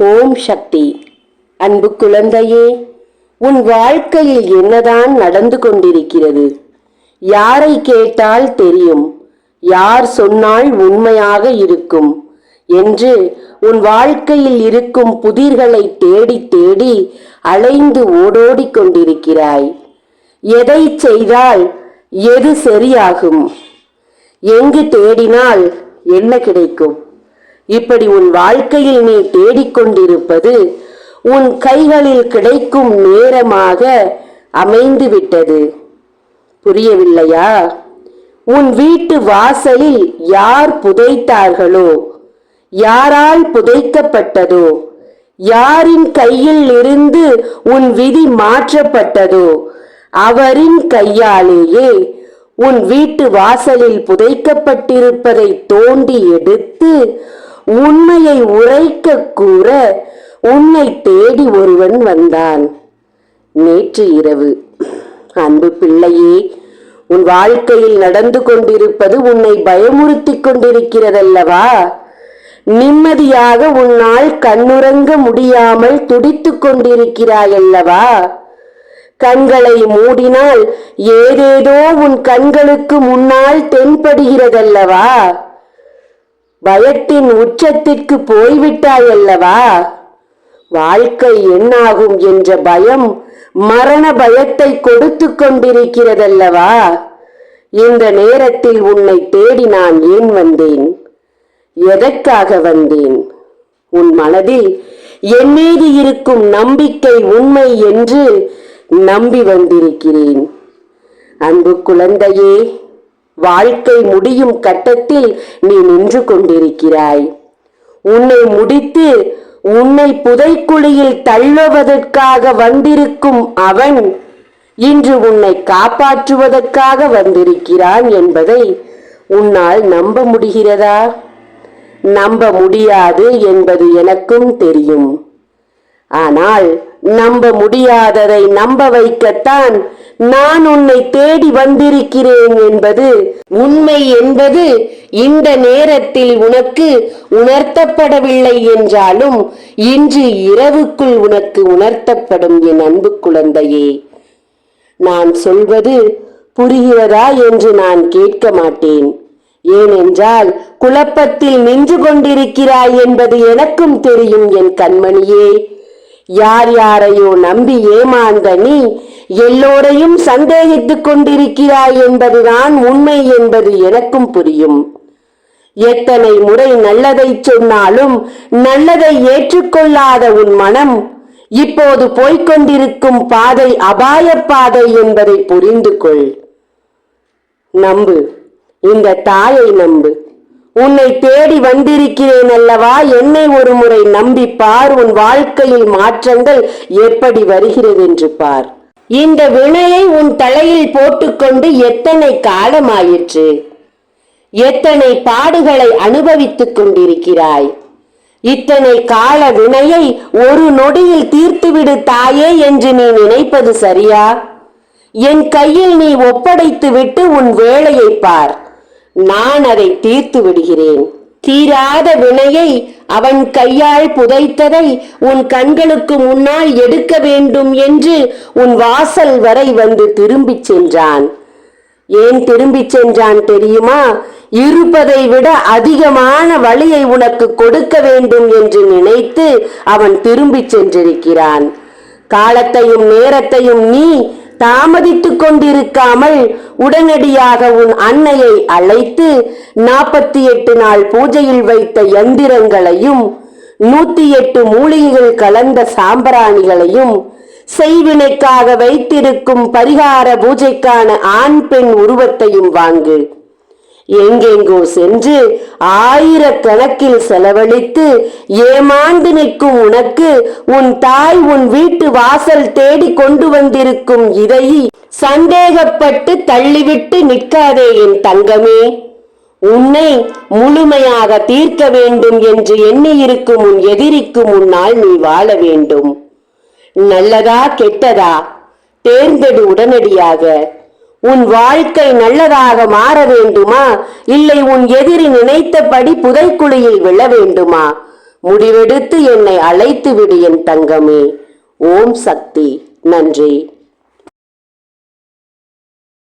ஓம் சக்தி. அன்பு குழந்தையே உன் வாழ்க்கையில் என்னதான் நடந்து கொண்டிருக்கிறது? யாரை கேட்டால் தெரியும்? யார் சொன்னால் உண்மையாக இருக்கும்? என்று உன் வாழ்க்கையில் இருக்கும் புதிர்களை தேடி தேடி அலைந்து ஓடோடிக் கொண்டிருக்கிறாய். எதை செய்தால் எது சரியாகும்? எங்கு தேடினால் என்ன கிடைக்கும்? இப்படி உன் வாழ்க்கையில் நீ தேடிக்கொண்டிருப்பது உன் கைகளில் கிடைக்கும் நேரமாக அமைந்து விட்டது புரியவில்லையா? உன் வீட்டு வாசலில் யார் புதைத்தார்களோ? யாரால் புதைக்கப்பட்டதோ? யாரின் கையில் இருந்து உன் விதி மாற்றப்பட்டதோ? அவரின் கையாலேயே உன் வீட்டு வாசலில் புதைக்கப்பட்டிருப்பதை தோண்டி எடுத்து உண்மையை உரைக்க கூற உன்னை தேடி ஒருவன் வந்தான். நேற்று இரவு. அன்பு பிள்ளையே உன் வாழ்க்கையில் நடந்து கொண்டிருப்பது உன்னை பயமுறுத்திக் கொண்டிருக்கிறதல்லவா? நிம்மதியாக உன்னால் கண்ணுறங்க முடியாமல் துடித்துக் கொண்டிருக்கிறாயல்லவா? கண்களை மூடினால் ஏதேதோ உன் கண்களுக்கு முன்னால் தென்படுகிறதல்லவா? பயத்தின் உச்சத்திற்கு போய்விட்டாயல்லவா? வாழ்க்கை என்னாகும் என்ற பயம் மரண பயத்தை கொடுத்து கொண்டிருக்கிறதல்லவா? இந்த நேரத்தில் உன்னை தேடி நான் ஏன் வந்தேன்? எதற்காக வந்தேன்? உன் மனதில் என் மீது இருக்கும் நம்பிக்கை உண்மை என்று நம்பி வந்திருக்கிறேன். அன்பு குழந்தையே வாழ்க்கை முடியும் கட்டத்தில் நீ நின்று கொண்டிருக்கிறாய். உன்னை முடித்து உன்னை புதைக்குழியில் தள்ளுவதற்காக வந்திருக்கும் அவன் இன்று உன்னை காப்பாற்றுவதற்காக வந்திருக்கிறான் என்பதை உன்னால் நம்ப முடிகிறதா? நம்ப முடியாது என்பது எனக்கும் தெரியும். ஆனால் நம்ப முடியாததை நம்ப வைக்கத்தான் நான் உன்னை தேடி வந்திருக்கிறேன் என்பது உண்மை என்பது இந்த நேரத்தில் உனக்கு உணர்த்தப்படவில்லை என்றாலும் இன்று இரவுக்குள் உனக்கு உணர்த்தப்படும் என் அன்பு குழந்தையே. நான் சொல்வது புரிகிறதா என்று நான் கேட்க மாட்டேன். ஏனென்றால் குழப்பத்தில் நின்று கொண்டிருக்கிறாய் என்பது எனக்கும் தெரியும் என் கண்மணியே. யார் யாரையோ நம்பி ஏமாந்த நீ எல்லோரையும் சந்தேகித்துக் கொண்டிருக்கிறாய் என்பதுதான் உண்மை என்பது எனக்கும் புரியும். எத்தனை முறை நல்லதை சொன்னாலும் நல்லதை ஏற்றுக்கொள்ளாத உன் மனம் இப்போது போய்கொண்டிருக்கும் பாதை அபாய பாதை என்பதை புரிந்து கொள் நம்பு. இந்த தாயை நம்பு. உன்னை தேடி வந்திருக்கிறேன் அல்லவா? என்னை ஒரு முறை நம்பி பார் உன் வாழ்க்கையில் மாற்றங்கள் எப்படி வருகிறது என்று பார். இந்த வினையை உன் தலையில் போட்டுக்கொண்டு எத்தனை காலமாயிற்று? எத்தனை பாடுகளை அனுபவித்துக் கொண்டிருக்கிறாய்? இத்தனை கால வினையை ஒரு நொடியில் தீர்த்துவிடு தாயே என்று நீ நினைப்பது சரியா? என் கையில் நீ ஒப்படைத்து விட்டு உன் வேலையை பார். நான் அதை தீர்த்து விடுகிறேன். தீராத வினையை அவன் கையால் புதைத்ததை உன் கண்களுக்கு முன்னால் எடுக்க வேண்டும் என்று உன் வாசல் வரை வந்து திரும்பிச் சென்றான். ஏன் திரும்பிச் சென்றான் தெரியுமா? இருப்பதை விட அதிகமான வழியை உனக்கு கொடுக்க வேண்டும் என்று நினைத்து அவன் திரும்பிச் சென்றிருக்கிறான். காலத்தையும் நேரத்தையும் நீ தாமதித்துக் கொண்டிருக்காமல் உடனடியாக உன் அன்னையை அழைத்து நாற்பத்தி எட்டு நாள் பூஜையில் வைத்த யந்திரங்களையும் நூத்தி எட்டு மூலிகைகள் கலந்த சாம்பிராணிகளையும் செய்வினைக்காக வைத்திருக்கும் பரிகார பூஜைக்கான ஆண் பெண் உருவத்தையும் வாங்கு. எங்கெங்கோ சென்று ஆயிரக்கணக்கில் செலவழித்து ஏமாந்து நிற்கும் உனக்கு உன் தாய் உன் வீட்டு வாசல் தேடி கொண்டு வந்திருக்கும் இதை சந்தேகப்பட்டு தள்ளிவிட்டு நிற்காதே என் தங்கமே. உன்னை முழுமையாக தீர்க்க வேண்டும் என்று எண்ணியிருக்கும் உன் எதிரிக்கு முன்னால் நீ வாழ வேண்டும். நல்லதா கெட்டதா? தேர்ந்தெடு உடனடியாக. உன் வாழ்க்கை நல்லதாக மாற வேண்டுமா? இல்லை உன் எதிரி நினைத்தபடி புதைக்குழியில் விழ வேண்டுமா? முடிவெடுத்து என்னை அழைத்து விடு என் தங்கமே. ஓம் சக்தி. நன்றி.